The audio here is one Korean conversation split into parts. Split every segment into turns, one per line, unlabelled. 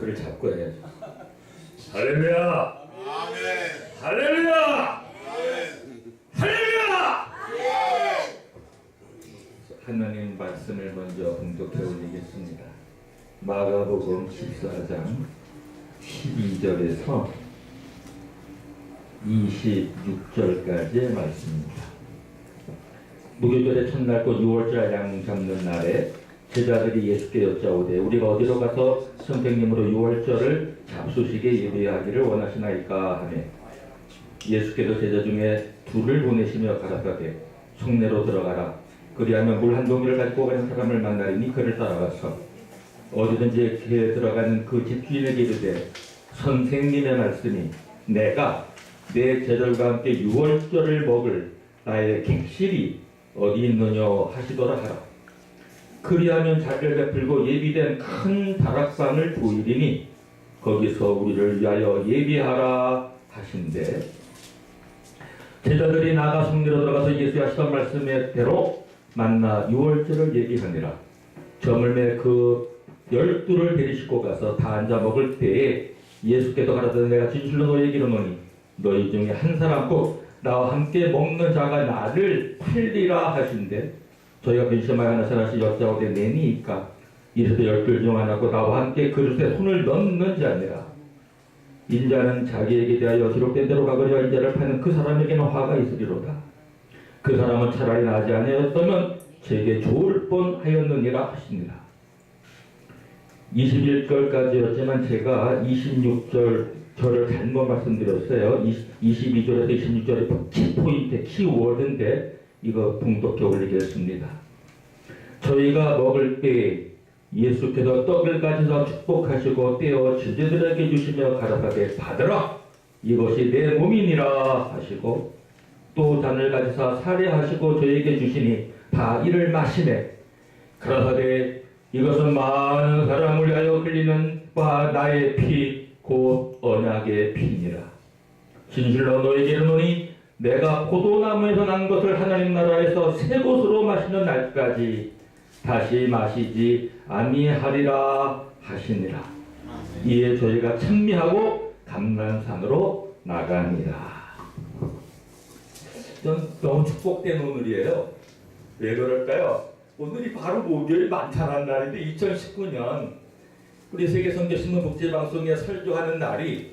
마이크를 잡고 해야죠. 할렐루야! 할렐루야! 할렐루야! 하나님 말씀을 먼저 공독해 올리겠습니다. 마가복음 14장 12절에서 26절까지의 말씀입니다. 무교절의 첫날 곧 6월절 양 잡는 날에 제자들이 예수께 여짜오되 우리가 어디로 가서 선생님으로 6월절을 잡수시게 예배하기를 원하시나이까 하매 예수께서 제자 중에 둘을 보내시며 가라사대 속내로 들어가라. 그리하면 물 한 동이를 가지고 가는 사람을 만나리니 그를 따라가서 어디든지 그에 들어가는 그 집 주인에게 이르되 선생님의 말씀이 내가 내 제자들과 함께 유월절을 먹을 나의 객실이 어디 있느냐 하시더라 하라 그리하면 자리를 베풀고 예비된 큰 다락방을 보이리니 거기서 우리를 위하여 예비하라 하신대 제자들이 나가 성리로 들어가서 예수의 하시던 말씀대로 만나 유월절을 얘기하니라. 저물매 그 열두를 데리시고 가서 다 앉아 먹을 때에 예수께서 가라사대 내가 진실로 너희에게 이르노니 너희 중에 한 사람 꼭 나와 함께 먹는 자가 나를 팔리라 하신대 저희가 근심하여 하나 사람씩 여짜오되 내니이까 이르되 열둘 중 하나고 나와 함께 그릇에 손을 넣는지 아니라 인자는 자기에게 대하여 기록된 대로 가거리와 인자를 파는 그 사람에게는 화가 있으리로다. 그 사람은 차라리 나지 아니었다면 제게 좋을 뻔하였느니라 하시니라. 21절까지였지만 제가 26절 절을 잘못 말씀드렸어요. 22절에서 26절이 키포인트, 키워드인데 이거 봉독해 올리겠습니다. 저희가 먹을 때 예수께서 떡을 가지서 축복하시고 떼어 제자들에게 주시며 가라사대 받으라! 이것이 내 몸이니라! 하시고 또 잔을 가지사 살해하시고 저에게 주시니 다 이를 마시매. 가라사대 이것은 많은 사람을 위하여 흘리는 바 나의 피 곧 언약의 피니라. 진실로 너에게 이르노니 내가 포도나무에서 난 것을 하나님 나라에서 새 것으로 마시는 날까지 다시 마시지 아니하리라 하시니라. 이에 저희가 찬미하고 감난산으로 나갑니다. 전 너무 축복된 오늘이에요. 왜 그럴까요? 오늘이 바로 목요일 만찬한 날인데 2019년 우리 세계선교신문 국제방송에 설교하는 날이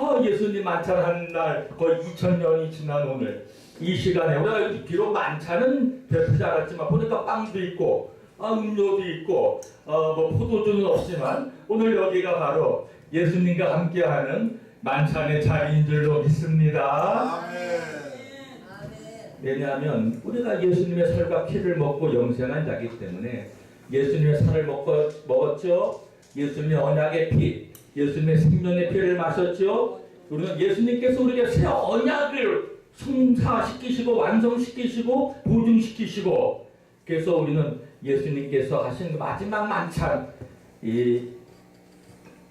아 예수님 만찬한 날 거의 2000년이 지난 오늘 이 시간에 우리가 비록 만찬은 베푸지 않았지만 보니까 빵도 있고 아, 음료도 있고 어, 뭐 포도주는 없지만 오늘 여기가 바로 예수님과 함께하는 만찬의 자리인 줄로 믿습니다.
아멘.
왜냐하면 우리가 예수님의 살과 피를 먹고 영생한 자기 때문에 예수님의 살을 먹고 먹었죠. 예수님의 언약의 피, 예수님의 생명의 피를 마셨죠. 우리는 예수님께서 우리에게 새 언약을 성사시키시고 완성시키시고 보증시키시고 그래서 우리는 예수님께서 하신 마지막 만찬 이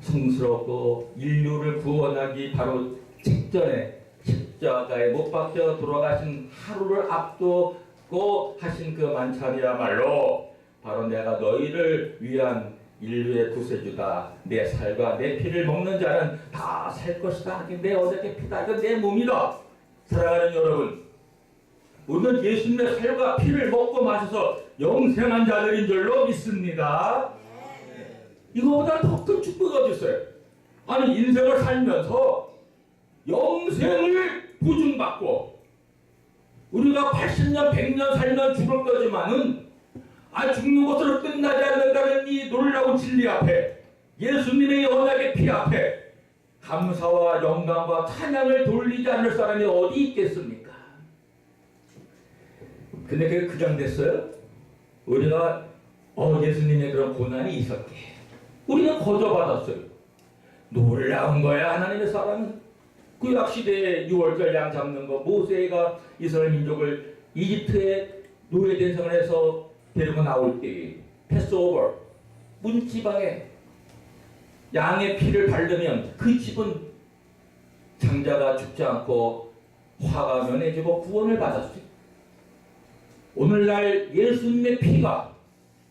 성스럽고 인류를 구원하기 바로 직전에 십자가에 못 박혀 돌아가신 하루를 앞두고 하신 그 만찬이야말로 바로 내가 너희를 위한 인류의 구세주다. 내 살과 내 피를 먹는 자는 다 살 것이다. 내 어저께 피다. 내 몸이다. 사랑하는 여러분, 우리는 예수님의 살과 피를 먹고 마셔서 영생한 자들인 줄로 믿습니다. 이거보다 더 큰 축복이 어디 있어요? 아니 인생을 살면서 영생을 보증받고 우리가 80년, 100년 살면 죽을 거지만은 아 죽는 것으로 끝나지 않는다는 이 놀라운 진리 앞에 예수님의 언약의 피 앞에 감사와 영광과 찬양을 돌리지 않을 사람이 어디 있겠습니까? 근데 그게 그장됐어요? 우리가 어 예수님의 그런 고난이 있었게 우리는 거저받았어요. 놀라운 거야 하나님의 사랑은 구약 시대에 6월절 양 잡는 거 모세가 이스라엘 민족을 이집트에 노예 된 생활에서 데리고 나올 때 패스오버 문지방에 양의 피를 바르면 그 집은 장자가 죽지 않고 화가 면해지고 구원을 받았어요. 오늘날 예수님의 피가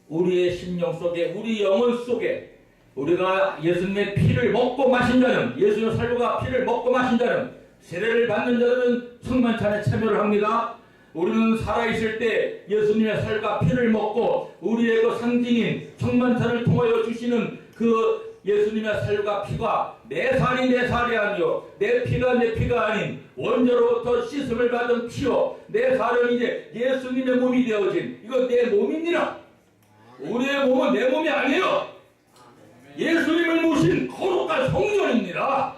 우리의 심령 속에 우리 영혼 속에 우리가 예수님의 피를 먹고 마신 자는 예수님의 살과 피를 먹고 마신 자는 세례를 받는 자들은 성만찬에 참여를 합니다. 우리는 살아있을 때 예수님의 살과 피를 먹고 우리의 그 상징인 성만찬을 통하여 주시는 그 예수님의 살과 피가 내 살이 내 살이 아니요 내 피가 내 피가 아닌 원자로부터 씻음을 받은 피요 내 살은 이제 예수님의 몸이 되어진 이거 내 몸입니다. 우리의 몸은 내 몸이 아니에요. 예수님을 모신 거룩한 성전입니다.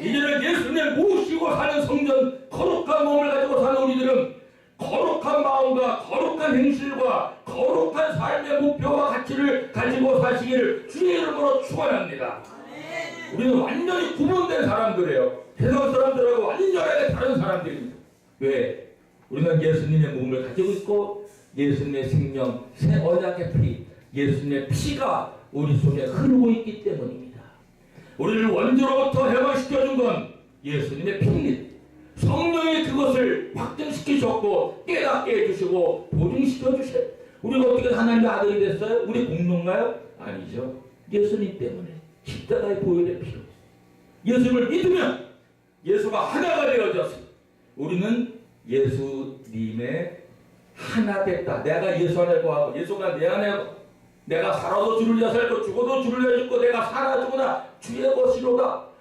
이제는 예수님을 모시고 사는 성전, 거룩한 몸을 가지고 사는 우리들은 거룩한 마음과 거룩한 행실과 거룩한 삶의 목표와 가치를 가지고 사시기를 주의 이름으로 축원합니다. 우리는 완전히 구분된 사람들이에요. 세상 사람들하고 완전하게 다른 사람들입니다. 왜? 우리는 예수님의 몸을 가지고 있고 예수님의 생명, 새 언약의 피, 예수님의 피가 우리 속에 흐르고 있기 때문입니다. 우리를 원죄로부터 해방시켜준 건 예수님의 피입니다. 성령이 그것을 확증시키셨고 깨닫게 해주시고 보증시켜 주셔요. 우리가 어떻게 하나님의 아들이 됐어요? 우리 공로인가요? 아니죠. 예수님 때문에 십자가의 보혈의 피로 예수를 믿으면 예수가 하나가 되어졌어. 우리는 예수님의 하나 됐다. 내가 예수 안에 거하고 예수가 내 안에 내가 살아도 주를 위하여 살고 죽어도 주를 위하여 죽고 내가 살아 죽으나 주의 것이로다.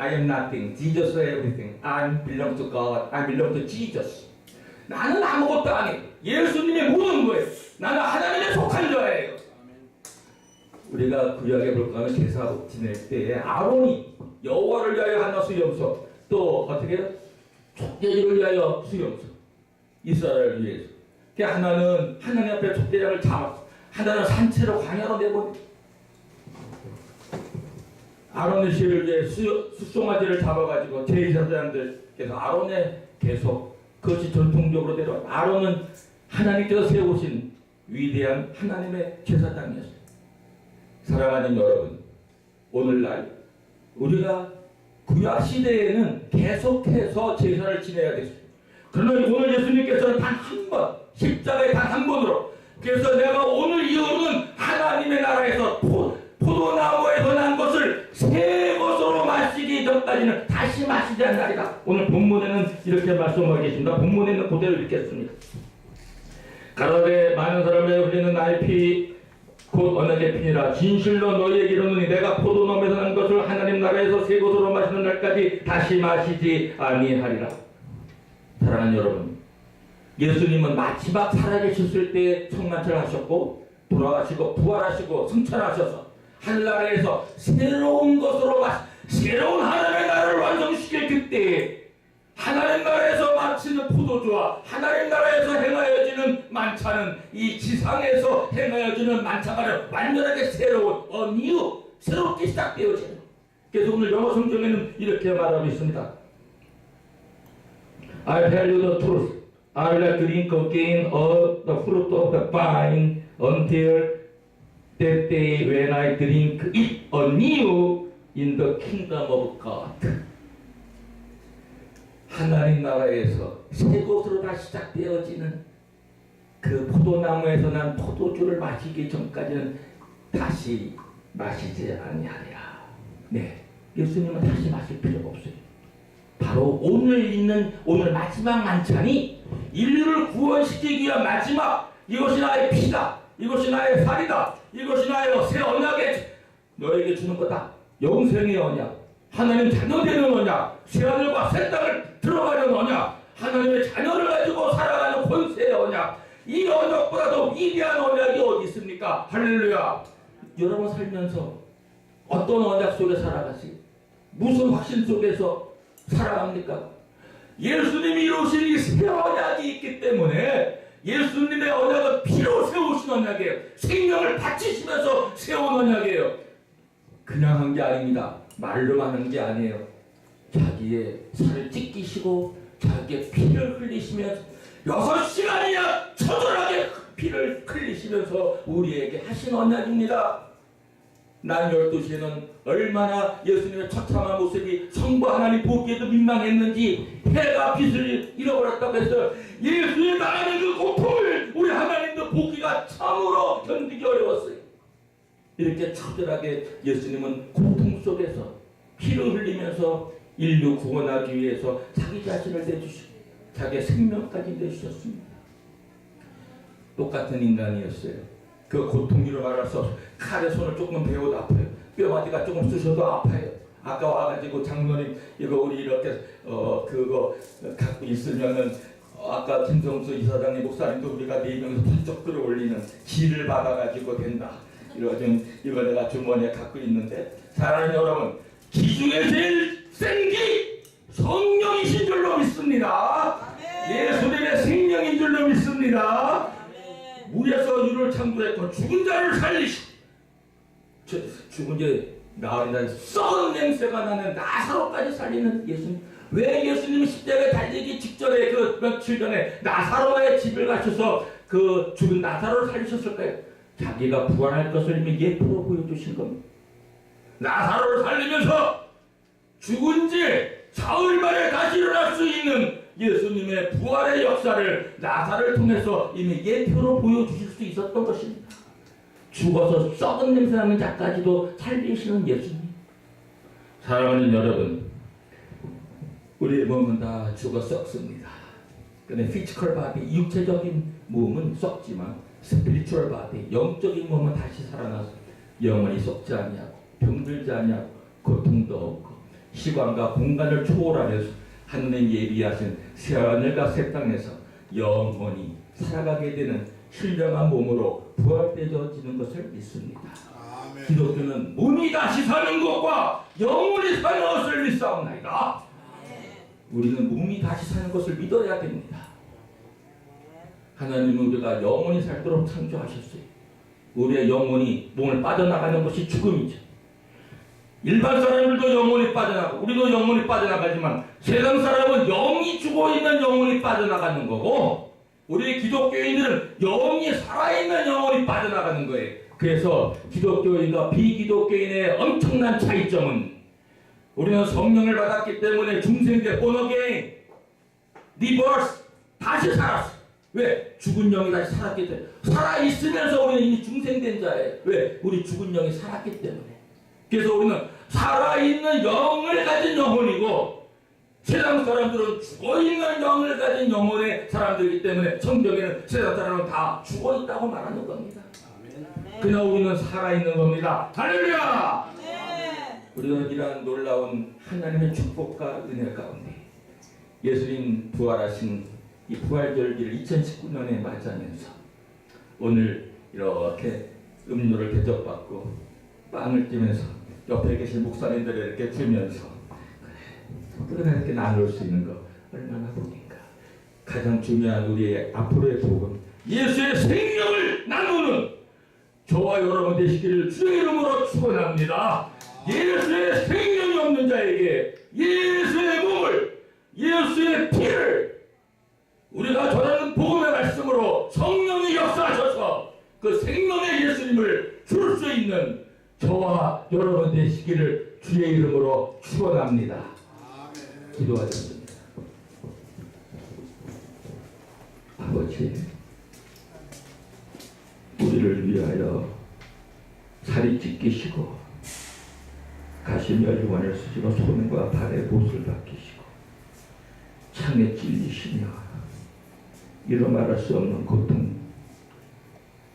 I am nothing. Jesus is everything. I belong to God. I belong to Jesus. 나는 아무것도 아니. 예수님의 모든 거예요. 나는 하나님의 속한 자예요. 우리가 구약에 볼까 하면 제사 지낼 때에 아론이 여호와를 위하여 하나 수염소 또 어떻게 해요? 족제지를 위하여 수염소 이스라엘을 위해서 그 하나는 하나님 앞에 족제장을 잡았어 하나는 산채로 광야로 내보내 아론의 위해 수, 수송아지를 잡아가지고 제사장들께서 아론의 계속 그것이 전통적으로 내려와 아론은 하나님께서 세우신 위대한 하나님의 제사장이었어요 사랑하는 여러분, 오늘날 우리가 구약 시대에는 계속해서 제사를 지내야 됐어요. 그러나 오늘 예수님께서는 단 한 번, 십자가에 단 한 번으로 그래서 내가 오늘 이후로는 하나님의 나라에서 포, 포도나무에서 난 것을 새 것으로 마시기 전까지는 다시 마시지 않나리다. 오늘 본문에는 이렇게 말씀하고 계십니다. 본문에는 그대로 읽겠습니다. 가라데 많은 사람의 흘리는 나의 피, 곧 언약의 피니라 진실로 너희에게 이르노니 내가 포도나무에서 난 것을 하나님 나라에서 새 것으로 마시는 날까지 다시 마시지 아니하리라. 사랑하는 여러분, 예수님은 마지막 살아계셨을 때 성만찬을 하셨고 돌아가시고 부활하시고 승천하셔서 하늘나라에서 새로운 것으로 마 새로운 하나님의 나라를 완성시킬 그때 하나님 나라에서 마치는 포도주와 하나님 나라에서 행하여지는 만찬은 이 지상에서 행하여지는 만찬과는 완전하게 새로운 어 new 새롭게 시작되어지는 그래서 오늘 영어 성경에는 이렇게 말하고 있습니다. I tell you the truth. I will drink again of the fruit of the vine until that day when I drink it anew in the kingdom of God. 하나님 나라에서 새 것으로 다시 시작되어지는 그 포도나무에서 난 포도주를 마시기 전까지는 다시 마시지 아니하리라. 네, 예수님은 다시 마실 필요가 없어요. 바로 오늘 있는 오늘 마지막 만찬이 인류를 구원시키기 위한 마지막 이것이 나의 피다. 이것이 나의 살이다. 이것이 나의 새 언약의 너에게 주는 거다. 영생의 언약. 하나님 자녀 되는 언약. 새 하늘과 새 땅을 들어가는 언약. 하나님의 자녀를 가지고 살아가는 권세의 언약. 이 언약보다 더 위대한 언약이 어디 있습니까? 할렐루야. 여러분 살면서 어떤 언약 속에 살아가시? 무슨 확신 속에서 살아갑니까? 예수님이 이루신 이 새 언약이 있기 때문에 예수님의 언약은 세우신 언약이에요. 생명을 바치시면서 세운 언약이에요. 그냥 한 게 아닙니다. 말로만 한 게 아니에요. 자기의 살을 찢기시고 자기의 피를 흘리시면서 여섯 시간이나 처절하게 피를 흘리시면서 우리에게 하신 언약입니다. 난 12시에는 얼마나 예수님의 처참한 모습이 성부 하나님 보기에도 민망했는지 해가 빛을 잃어버렸다고 해서 예수님 나라는 그 고통을 우리 하나님도 보기가 참으로 견디기 어려웠어요. 이렇게 처절하게 예수님은 고통 속에서 피를 흘리면서 인류 구원하기 위해서 자기 자신을 내주시고 자기의 생명까지 내주셨습니다. 똑같은 인간이었어요. 그 고통으로 말해서 칼에 손을 조금 베어도 아파요. 뼈마디가 조금 쑤셔도 아파요. 아까 와가지고 장로님 이거 우리 이렇게 어 그거 갖고 있으면은 어, 아까 김성수 이사장님 목사님도 우리가 네 명이서 번쩍 끌어올리는 지를 받아가지고 된다. 좀 이거 내가 주머니에 갖고 있는데 사랑하는 여러분 기중에 제일 센기 성령이신 줄로 믿습니다. 예수님의 생명인 줄로 믿습니다. 물에서 유를 창조했고 죽은 자를 살리시 저- 죽은 자 나으리다 썩은 냄새가 나는 나사로까지 살리는 예수님 왜 예수님이 십자가에 달리기 직전에 그 며칠 전에 나사로의 집을 가셔서 그 죽은 나사로를 살리셨을까요? 자기가 부활할 것을 이미 예표로 보여주신 겁니다 나사로를 살리면서 죽은 지 사흘 만에 다시 일어날 수 있는 예수님의 부활의 역사를 나사를 통해서 이미 예표로 보여주실 수 있었던 것입니다. 죽어서 썩은 냄새 나는 자까지도 살리시는 예수님. 사랑하는 여러분, 우리의 몸은 다 죽어 썩습니다. 근데 피지컬 바디, 육체적인 몸은 썩지만 스피리추얼 바디, 영적인 몸은 다시 살아나서 영원히 썩지 아니하고 병들지 아니하고 고통도 없고 시간과 공간을 초월하면서 하느님 예비하신 새하늘과 새 땅에서 영원히 살아가게 되는 신령한 몸으로 부활되어지는 것을 믿습니다.
아멘.
기독교는 몸이 다시 사는 것과 영원히 사는 것을 믿사옵나이다. 우리는 몸이 다시 사는 것을 믿어야 됩니다. 하나님은 우리가 영원히 살도록 창조하셨어요. 우리의 영혼이 몸을 빠져나가는 것이 죽음이죠. 일반 사람들도 영혼이 빠져나가고 우리도 영혼이 빠져나가지만 세상 사람은 영이 죽어 있는 영혼이 빠져나가는 거고 우리 기독교인들은 영이 살아있는 영혼이 빠져나가는 거예요. 그래서 기독교인과 비기독교인의 엄청난 차이점은 우리는 성령을 받았기 때문에 중생대 본어게인 리버스 다시 살았어. 왜? 죽은 영이 다시 살았기 때문에 살아 있으면서 우리는 이미 중생된 자예요. 왜? 우리 죽은 영이 살았기 때문에. 그래서 우리는 살아있는 영을 가진 영혼이고 세상 사람들은 죽어있는 영을 가진 영혼의 사람들이기 때문에 성경에는 세상 사람은 다 죽어있다고 말하는 겁니다. 그냥 우리는 살아있는 겁니다. 할렐루야! 우리는 이러한 놀라운 하나님의 축복과 은혜 가운데 예수님 부활하신 이 부활절기를 2019년에 맞이하면서 오늘 이렇게 음료를 대접받고 빵을 찌면서 옆에 계신 목사님들을 이렇게 주면서 그래 이렇게 나눌 수 있는 거 얼마나 복인가 가장 중요한 우리의 앞으로의 복음 예수의 생명을 나누는 저와 여러분 되시기를 주의 이름으로 축원합니다. 예수의 생명이 없는 자에게 예수의 몸을 예수의 피를 우리가 전하는 복음의 말씀으로 성령이 역사하셔서 그 생명의 예수님을 줄 수 있는 저와 여러분 되시기를 주의 이름으로 축원합니다. 기도하겠습니다. 아버지, 우리를 위하여 살이 찢기시고 가시며 유관을 쓰시고 손과 발에 못을 박히시고 창에 찔리시며 이루 말할 수 없는 고통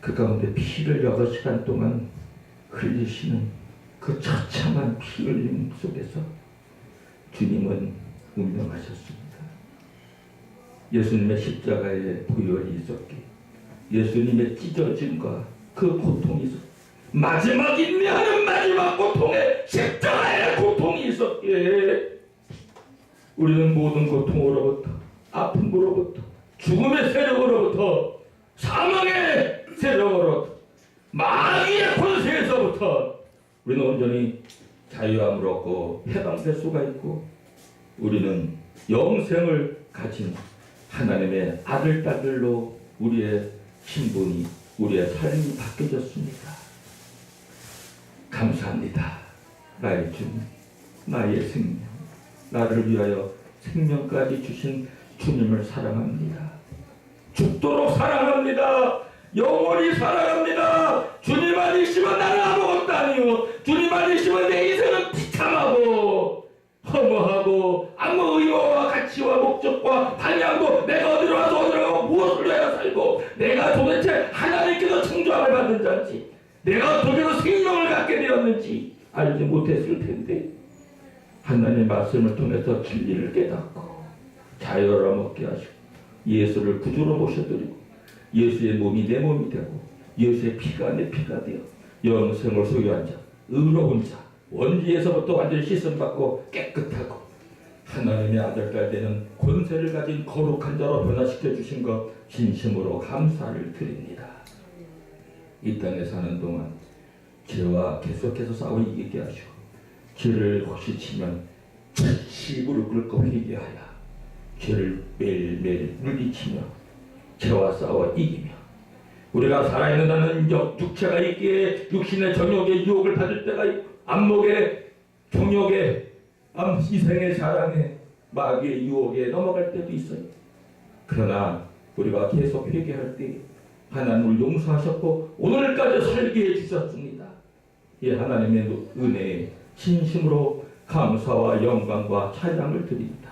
그 가운데 피를 여러 시간 동안 흘리시는 그 처참한 피 흘림 속에서 주님은 운명하셨습니다. 예수님의 십자가에 부여이 있었기, 예수님의 찢어짐과 그 고통이 있었. 마지막 인내하는 마지막 고통에 십자가의 고통이 있었기에 우리는 모든 고통으로부터 아픔으로부터 죽음의 세력으로부터 사망의 세력으로부터 마귀의 권세에서부터 우리는 온전히 자유함을 얻고 해방될 수가 있고 우리는 영생을 가진 하나님의 아들 딸들로 우리의 신분이 우리의 삶이 바뀌어졌습니다. 감사합니다. 나의 주님, 나의 생명, 나를 위하여 생명까지 주신 주님을 사랑합니다. 죽도록 사랑합니다. 영원히 사랑합니다. 주님 아니시면 나는 아무것도 아니요 주님 안 계시면 내 인생은 비참하고 허무하고 아무 의무와 가치와 목적과 방향도 내가 어디로 와서 어디로 가고 무엇을 위하여 살고 내가 도대체 하나님께서 창조함을 받은 자인지 내가 어떻게 생명을 갖게 되었는지 알지 못했을 텐데 하나님의 말씀을 통해서 진리를 깨닫고 자유를 얻게 하시고 예수를 구주로 모셔드리고 예수의 몸이 내 몸이 되고 예수의 피가 내 피가 되어 영생을 소유한 자 의로운 자 원죄에서부터 완전히 씻음받고 깨끗하고 하나님의 아들딸 되는 권세를 가진 거룩한 자로 변화시켜 주신 것 진심으로 감사를 드립니다. 이 땅에 사는 동안 죄와 계속해서 싸워 이기게 하시고 죄를 혹시 치면 즉시 무릎 꿇고 회개하여 죄를 매일매일 물리치며 죄와 싸워 이기며 우리가 살아있는다는 역- 육체가 있기에 육신의 정욕의 유혹을 받을 때가 있고 안목의 정욕의 암 이생의 자랑에 마귀의 유혹에 넘어갈 때도 있어요. 그러나 우리가 계속 회개할 때 하나님을 용서하셨고 오늘까지 살게 해주셨습니다. 이 하나님의 은혜에 진심으로 감사와 영광과 찬양을 드립니다.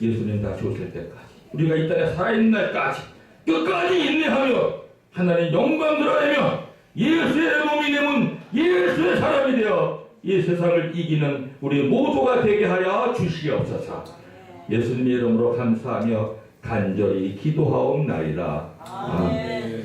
예수님 다시 오실 때까지 우리가 이 땅에 살아있는 날까지 끝까지 인내하며 하나님 영광 드러내며 예수의 몸이 되면 예수의 사람이 되어 이 세상을 이기는 우리 모두가 되게 하여 주시옵소서 예수님의 이름으로 감사하며 간절히 기도하옵나이다.
아멘.